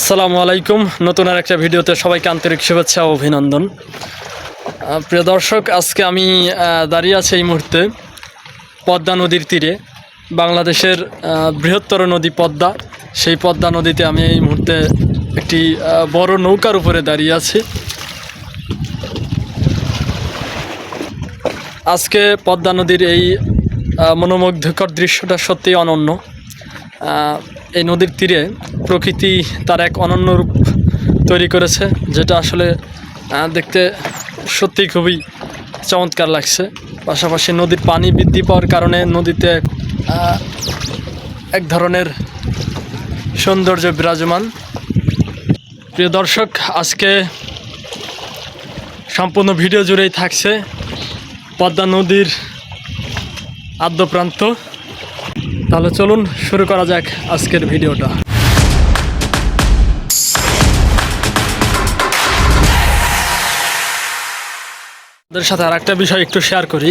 আসসালামু আলাইকুম। নতুন আর একটা ভিডিওতে সবাইকে আন্তরিক শুভেচ্ছা ও অভিনন্দন। প্রিয় দর্শক, আজকে আমি দাঁড়িয়ে আছি এই মুহূর্তে পদ্মা নদীর তীরে, বাংলাদেশের বৃহত্তর নদী পদ্মা। সেই পদ্মা নদীতে আমি এই মুহূর্তে একটি বড় নৌকার উপরে দাঁড়িয়ে আছি। আজকে পদ্মা নদীর এই মনোমুগ্ধকর দৃশ্যটা সত্যিই অনন্য। এই নদীর তীরে প্রকৃতি তার এক অনন্য রূপ তৈরি করেছে, যেটা আসলে দেখতে সত্যি খুবই চমৎকার লাগছে। পাশাপাশি নদীর পানি বৃদ্ধি পাওয়ার কারণে নদীতে এক ধরনের সৌন্দর্য বিরাজমান। প্রিয় দর্শক, আজকে সম্পূর্ণ ভিডিও জুড়েই থাকছে পদ্মা নদীর আদ্যপ্রান্ত। তাহলে চলুন শুরু করা যাক আজকের ভিডিওটা। আপনাদের সাথে আর একটা বিষয় একটু শেয়ার করি।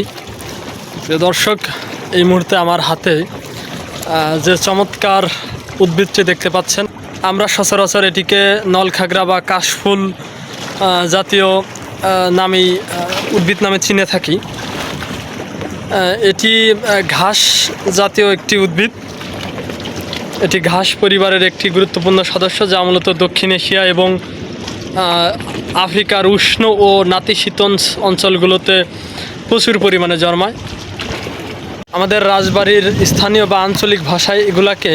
প্রিয় দর্শক, এই মুহূর্তে আমার হাতে যে চমৎকার উদ্ভিদটি দেখতে পাচ্ছেন, আমরা সচরাচর এটিকে নলখাগড়া বা কাশফুল জাতীয় নামেই উদ্ভিদ নামে চিনে থাকি। এটি ঘাস জাতীয় একটি উদ্ভিদ। এটি ঘাস পরিবারের একটি গুরুত্বপূর্ণ সদস্য, যা মূলত দক্ষিণ এশিয়া এবং আফ্রিকার উষ্ণ ও নাতিশীতন অঞ্চলগুলোতে প্রচুর পরিমাণে জন্মায়। আমাদের রাজবাড়ির স্থানীয় বা আঞ্চলিক ভাষায় এগুলাকে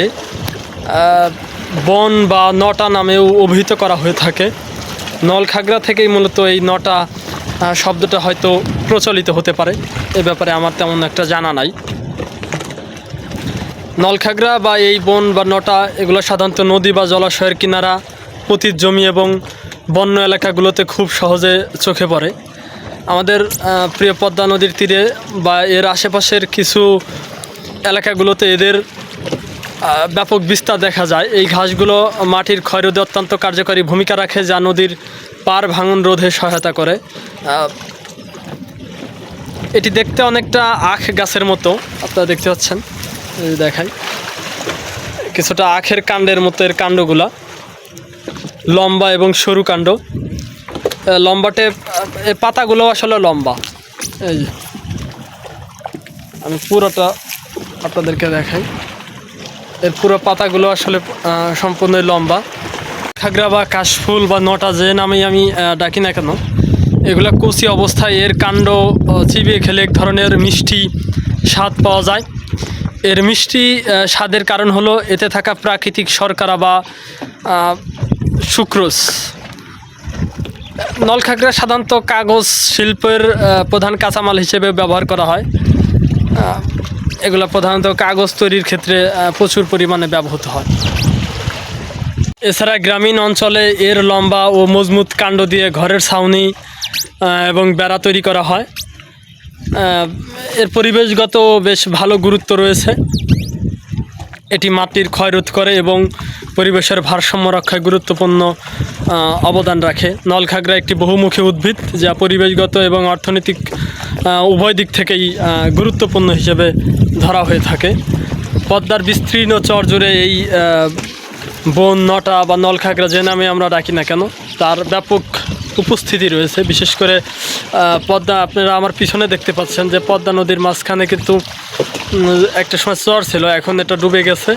বন বা নটা নামেও অভিহিত করা হয়ে থাকে। নলখাগড়া থেকেই মূলত এই নটা শব্দটা হয়তো প্রচলিত হতে পারে। এ ব্যাপারে আমার তেমন একটা জানা নাই। নলখাগড়া বা এই বন বা নটা, এগুলো সাধারণত নদী বা জলাশয়ের কিনারা পতিত জমি এবং বন্য এলাকাগুলোতে খুব সহজে চোখে পড়ে। আমাদের প্রিয় পদ্মা নদীর তীরে বা এর আশেপাশের কিছু এলাকাগুলোতে এদের ব্যাপক বিস্তার দেখা যায়। এই ঘাসগুলো মাটির ক্ষয়রোধে অত্যন্ত কার্যকরী ভূমিকা রাখে, যা নদীর পার ভাঙন রোধে সহায়তা করে। এটি দেখতে অনেকটা আখ গাছের মতো, আপনারা দেখতে পাচ্ছেন দেখাই। কিছুটা আখের কাণ্ডের মতো এর কাণ্ডগুলা। লম্বা এবং সরু কাণ্ড। লম্বাটে পাতাগুলো আসলে লম্বা। এই আমি পুরোটা আপনাদেরকে দেখাই। এর পুরো পাতাগুলো আসলে সম্পূর্ণ লম্বা। খাগড়া বা কাশফুল বা নটা যে নামেই আমি ডাকি না কেন, এগুলো কচি অবস্থায় এর কাণ্ড চিবিয়ে খেলে এক ধরনের মিষ্টি স্বাদ পাওয়া যায়। এর মিষ্টি স্বাদের কারণ হলো এতে থাকা প্রাকৃতিক শর্করা বা সুক্রোজ। নলখাগড়া সাধারণত কাগজ শিল্পের প্রধান কাঁচামাল হিসেবে ব্যবহার করা হয়। এগুলো প্রধানত কাগজ তৈরির ক্ষেত্রে প্রচুর পরিমাণে ব্যবহৃত হয়। এছাড়া গ্রামীণ অঞ্চলে এর লম্বা ও মজবুত কাণ্ড দিয়ে ঘরের ছাউনি এবং বেড়া তৈরি করা হয়। এর পরিবেশগত বেশ ভালো গুরুত্ব রয়েছে। এটি মাটির ক্ষয়রোধ করে এবং পরিবেশের ভারসাম্য রক্ষায় গুরুত্বপূর্ণ অবদান রাখে। নলখাগড়া একটি বহুমুখী উদ্ভিদ যা পরিবেশগত এবং অর্থনৈতিক উভয় দিক থেকেই গুরুত্বপূর্ণ হিসেবে ধরা হয়ে থাকে। পদ্মার বিস্তীর্ণ চর জুড়ে এই বন, নটা বা নলখাগড়া যে নামে আমরা ডাকি না কেন, তার ব্যাপক উপস্থিতি রয়েছে। বিশেষ করে পদ্মা, আপনারা আমার পিছনে দেখতে পাচ্ছেন যে পদ্মা নদীর মাঝখানে কিন্তু একটা সময় চর ছিল, এখন এটা ডুবে গেছে।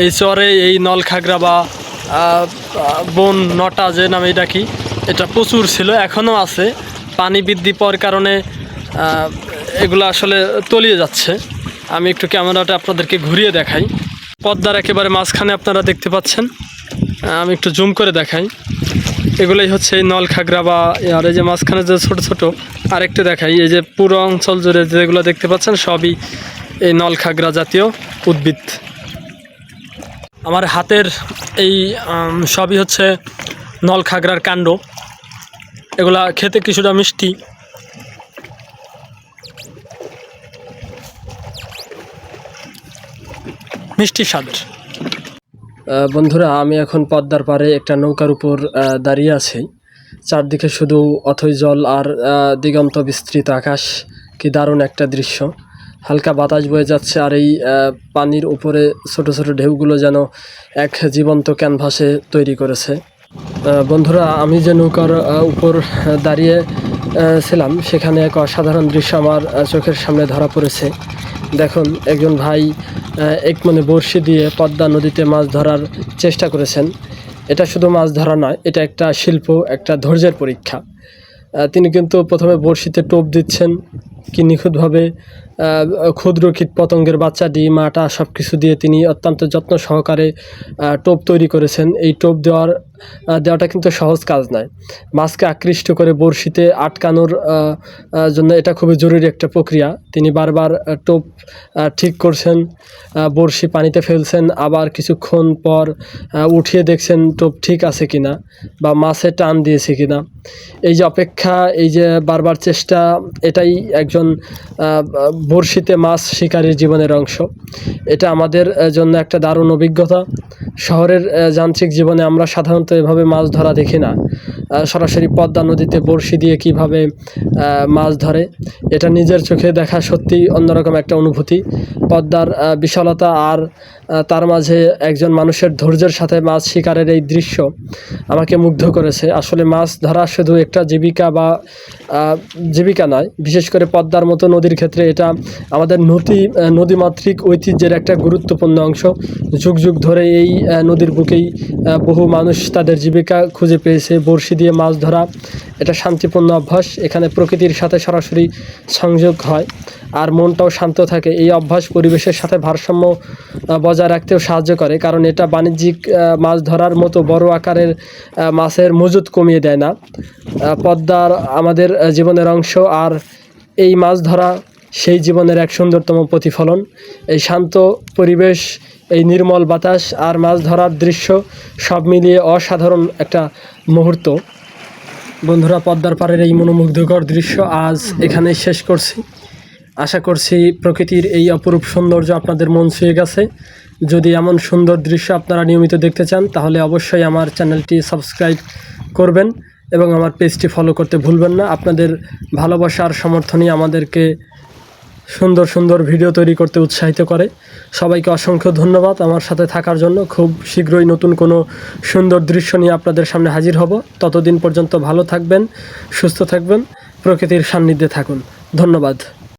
এই চরে এই নলখাগড়া বা বন নটা যে নামে ডাকি এটা প্রচুর ছিল, এখনও আছে। পানি বৃদ্ধি পাওয়ার কারণে এগুলো আসলে তলিয়ে যাচ্ছে। আমি একটু ক্যামেরাটা আপনাদেরকে ঘুরিয়ে দেখাই। পদ্মার একেবারে মাঝখানে আপনারা দেখতে পাচ্ছেন। আমি একটু জুম করে দেখাই। এগুলোই হচ্ছে এই নলখাগড়া বা, আর এই যে মাঝখানে যে ছোট ছোট আরেকটু দেখাই, এই যে পুরো অঞ্চল জুড়ে যেগুলো দেখতে পাচ্ছেন, সবই এই নলখাগড়া জাতীয় উদ্ভিদ। আমার হাতের এই সবই হচ্ছে নলখাগড়ার কাণ্ড। এগুলা খেতে কিছুটা মিষ্টি। মিষ্টি স্বাদের বন্ধুরা, আমি এখন পদ্মার পারে একটা নৌকার উপর দাঁড়িয়ে আছি। চারদিকে শুধু অথই জল আর দিগন্ত বিস্তৃত আকাশ। কি দারুণ একটা দৃশ্য। হালকা বাতাস বয়ে যাচ্ছে আর এই পানির উপরে ছোট ছোট ঢেউগুলো যেন এক জীবন্ত ক্যানভাসে তৈরি করেছে। বন্ধুরা, আমি যে নৌকার উপর দাঁড়িয়ে ছিলাম, সেখানে এক অসাধারণ দৃশ্য আমার চোখের সামনে ধরা পড়েছে। দেখুন, একজন ভাই এক মানে বড়শি দিয়ে পদ্মা নদীতে মাছ ধরার চেষ্টা করেছেন। এটা শুধু মাছ ধরা নয়, এটা একটা শিল্প, একটা ধৈর্যের পরীক্ষা। তিনি কিন্তু প্রথমে বড়শিতে টোপ দিচ্ছেন কি নিখুঁতভাবে ক্ষুদ্র কীট পতঙ্গের বাচ্চা, ডিম, আটা সব কিছু দিয়ে তিনি অত্যন্ত যত্ন সহকারে টোপ তৈরি করেছেন। এই টোপ দেওয়ার দেওয়াটা কিন্তু সহজ কাজ নয়। মাছকে আকৃষ্ট করে বড়শিতে আটকানোর জন্য এটা খুবই জরুরি একটা প্রক্রিয়া। তিনি বারবার টোপ ঠিক করছেন বড়শি পানিতে ফেলছেন, আবার কিছুক্ষণ পর উঠিয়ে দেখছেন টোপ ঠিক আছে কিনা বা মাছে টান দিয়েছে কিনা। এই যে অপেক্ষা, এই যে বারবার চেষ্টা, এটাই একজন বড়শিতে মাছ শিকারীর জীবনের অংশ। এটা আমাদের জন্য একটা দারুণ অভিজ্ঞতা। শহরের যান্ত্রিক জীবনে আমরা সাধারণত এভাবে মাছ ধরা দেখি না। সরাসরি পদ্মা নদীতে বড়শি দিয়ে কীভাবে মাছ ধরে, এটা নিজের চোখে দেখা সত্যি অন্যরকম একটা অনুভূতি। পদ্মার বিশালতা আর তার মাঝে একজন মানুষের ধৈর্যের সাথে মাছ শিকারের এই দৃশ্য আমাকে মুগ্ধ করেছে। আসলে মাছ ধরা শুধু একটা জীবিকা বা জীবিকা নয়, বিশেষ করে পদ্মার মতো নদীর ক্ষেত্রে এটা আমাদের নদী নদীমাতৃক ঐতিহ্যের একটা গুরুত্বপূর্ণ অংশ। যুগ যুগ ধরে এই নদীর বুকেই বহু মানুষ তাদের জীবিকা খুঁজে পেয়েছে। বড়শি দিয়ে মাছ ধরা এটা শান্তিপূর্ণ অভ্যাস। এখানে প্রকৃতির সাথে সরাসরি সংযোগ হয় আর মনটাও শান্ত থাকে। এই অভ্যাস পরিবেশের সাথে ভারসাম্য বজায় রাখতেও সাহায্য করে কারণ এটা বাণিজ্যিক মাছ ধরার মতো বড় আকারের মাছের মজুত কমিয়ে দেয় না। পদ্মার আমাদের জীবনের অংশ আর এই মাছ ধরা সেই জীবনের এক সুন্দরতম প্রতিফলন। এই শান্ত পরিবেশ, এই নির্মল বাতাস আর মাছ ধরার দৃশ্য সব মিলিয়ে অসাধারণ একটা মুহূর্ত। বন্ধুরা, পদ্মার পাড়ের এই মনোমুগ্ধকর দৃশ্য আজ এখানে শেষ করছি। আশা করছি প্রকৃতির এই অপরূপ সৌন্দর্য আপনাদের মন ছুঁয়ে গেছে। যদি এমন সুন্দর দৃশ্য আপনারা নিয়মিত দেখতে চান, তাহলে অবশ্যই আমার চ্যানেলটি সাবস্ক্রাইব করবেন এবং আমার পেজটি ফলো করতে ভুলবেন না। আপনাদের ভালোবাসার সমর্থনই আমাদেরকে সুন্দর সুন্দর ভিডিও তৈরি করতে উৎসাহিত করে। সবাইকে অসংখ্য ধন্যবাদ আমার সাথে থাকার জন্য। খুব শীঘ্রই নতুন কোনো সুন্দর দৃশ্য নিয়ে আপনাদের সামনে হাজির হব। ততদিন পর্যন্ত ভালো থাকবেন, সুস্থ থাকবেন, প্রকৃতির সান্নিধ্যে থাকুন। ধন্যবাদ।